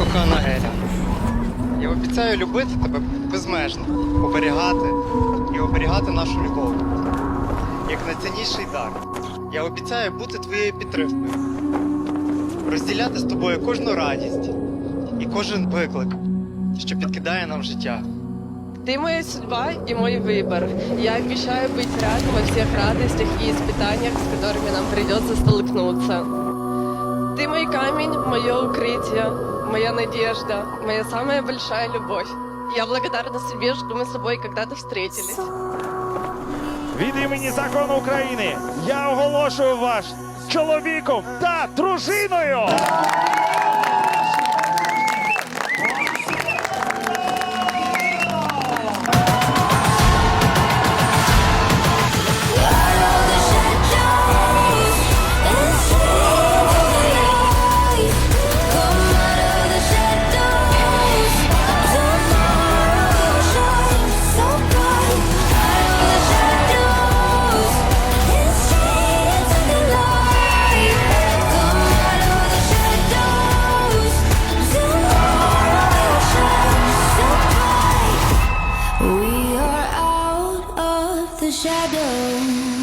кохана Еля. Я обіцяю любити тебе безмежно, оберігати і оберігати нашу любов. Як найцінніший дар. Я обіцяю бути твоєю підтримкою, розділяти з тобою кожну радість і кожен виклик, що підкидає нам життя. Ты моя судьба и мой выбор. Я обещаю быть рядом во всех радостях и испытаниях, с которыми нам придется столкнуться. Ты мой камень, мое укрытие, моя надежда, моя самая большая любовь. Я благодарна себе, что мы с тобой когда-то встретились. Від імені закону України я оголошую вас чоловіком та дружиною. the shadow.